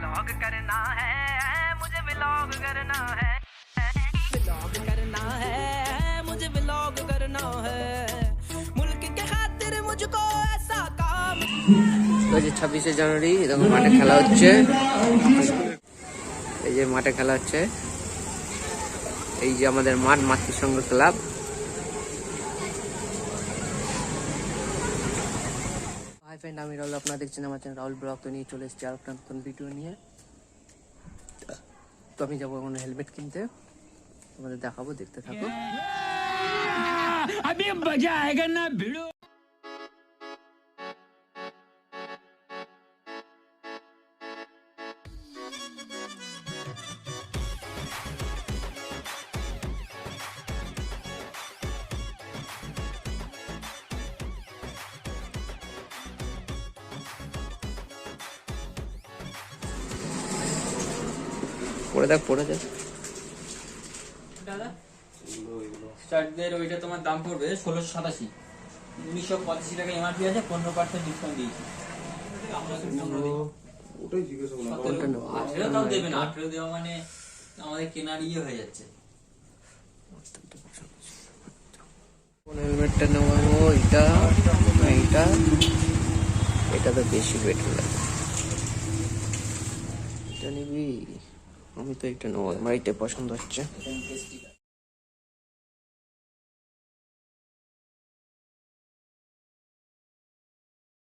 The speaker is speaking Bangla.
व्लॉग करना है मुझे व्लॉग करना है व्लॉग करना है मुझे व्लॉग करना है मुल्क के खातिर मुझको ऐसा काम দু হাজার ছাব্বিশে জানুয়ারি এরকম মাঠে খেলা হচ্ছে এই যে মাঠে খেলা হচ্ছে এই যে আমাদের মাঠ মাতৃসংঘ ক্লাব ফ্রেন্ড আমি রাহুল আপনারা দেখছেন আমার চ্যানেল রাহুল ব্লগ তো নিয়ে চলে এসেছি আর একটা নতুন ভিডিও নিয়ে তো আমি যাব এখন হেলমেট কিনতে তোমাদের দেখাবো দেখতে থাকো আমি মজা আয়েগা না ভিডিও পড়ে দেখ পড়ে দেখ দাদা? স্টার্টদের ওইটা তোমার দাম পড়বে ষোলোশো সাতাশি। উনিশশো পঁচাশি টাকা এমআরপি আছে পনেরো পার্সেন্ট ডিসকাউন্ট দিয়েছি। কোনটা নেব আঠেরো তাও দেবে না আঠেরো দেওয়া মানে আমাদের কেনার ইয়ে হয়ে যাচ্ছে। হেলমেটটা এটা এটা এটা তো বেশি বেটার লাগে। এটা নিবি? আমি তো এটা নেব আমার পছন্দ হচ্ছে।